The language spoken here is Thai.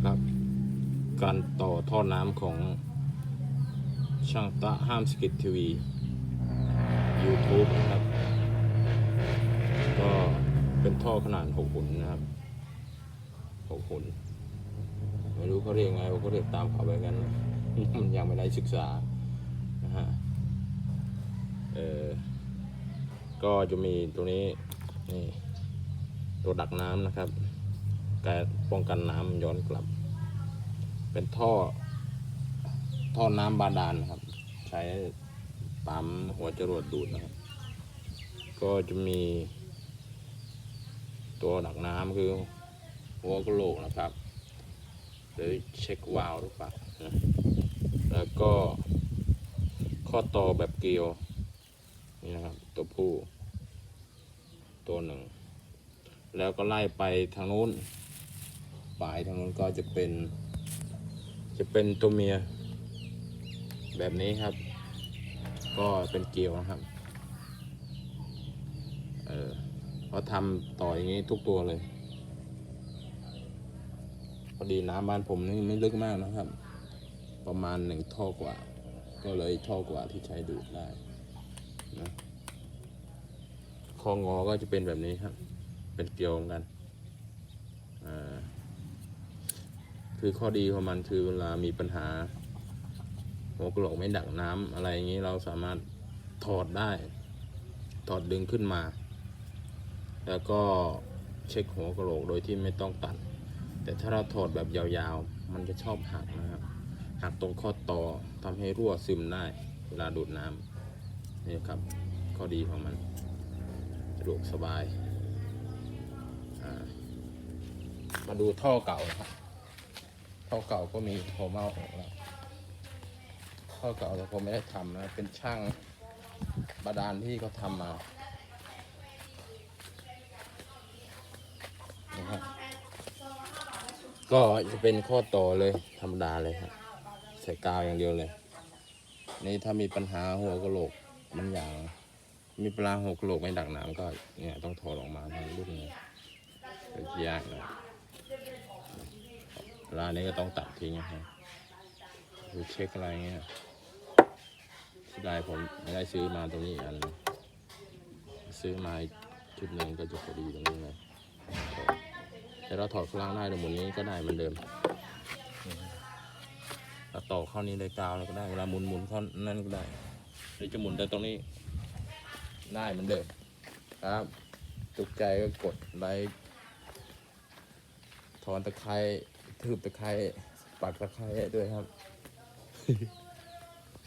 นะครับ การต่อท่อน้ำของช่างตะห้ามสกิททีวี YouTube นะครับ ก็เป็นท่อขนาด6หุ่นนะครับ6หุ่นไม่รู้เขาเรียกไงผมก็เรียกตามเขาไปงั้นมันยังไม่ได้ศึกษานะฮะเออก็จะมีตัวนี้นี่ตัวดักน้ำนะครับ การป้องกันน้ำย้อนกลับ เป็นท่อ ท่อน้ำบาดาลนะครับ ใช้ปั๊มหัวจรวดดูดนะครับ ก็จะมี ตัวดักน้ำคือหัวกะโหลกนะครับหรือเช็ควาล์วหรือเปล่านะแล้วก็ข้อต่อแบบเกลียวนี่นะครับ ตัวผู้ ตัวหนึ่ง แล้วก็ไล่ไปทางนู้น ปลายทางนู้นก็จะเป็น จะเป็นตัวเมีย แบบนี้ครับ ก็เป็นเกลียวนะครับ เออเขาทำต่ออย่างนี้ทุกตัวเลย พอดีน้ำบ้านผมนี่ไม่ลึกมากนะครับ ประมาณหนึ่งท่อกว่า ก็เลยท่อกว่าที่ใช้ดูดได้นะคองอก็จะเป็นแบบนี้ครับ เป็นเกลียวเหมือนกันอ่า คือข้อดีของมันคือเวลามีปัญหา หัวกระโหลกไม่ดักน้ำอะไรอย่างนี้เราสามารถถอดได้ ถอดดึงขึ้นมา แล้วก็เช็คหัวกระโหลกโดยที่ไม่ต้องตัด แต่ถ้าเราถอดแบบยาวๆ มันจะชอบหักนะครับหักตรงข้อต่อทำให้รั่วซึมได้ เวลาดูดน้ำนี่ครับ ข้อดีของมันสะดวกสบาย มาดูท่อเก่าครับ ท่อเก่าก็มีผมเอาออกแล้วท่อเก่าแต่ผมไม่ได้ทำนะ เป็นช่างบาดาลที่เขาทำมานะครับก็จะเป็นข้อต่อเลยธรรมดาเลยครับใส่กาวอย่างเดียวเลย นี่ถ้ามีปัญหาหัวกะโหลกมันอย่าง มีปลาหัวกะโหลกไม่ดักน้ำก็เนี่ยต้องถอดออกมาทั้งรุ่นเลยเป็นยากนะ ปลานี้ก็ต้องตัดทิ้งนะครับดูเช็คอะไรเงี้ยที่ได้ผมไม่ได้ซื้อมาตรงนี้อันซื้อมาชุดหนึ่งก็จะพอดีตรงนี้เลยแต่เราถอดข้างล่างได้แต่หมุนนี้ก็ได้เหมือนเดิมเราต่อเข้านี้เลยกาวแล้วก็ได้เวลาหมุนหมุนเข้านั่นก็ได้หรือจะหมุนแต่ตรงนี้ได้เหมือนเดิมครับตุกใจก็กดไลค์ถอนตะไคร้ ถือตะไคร้ปักตะไคร้ด้วยครับ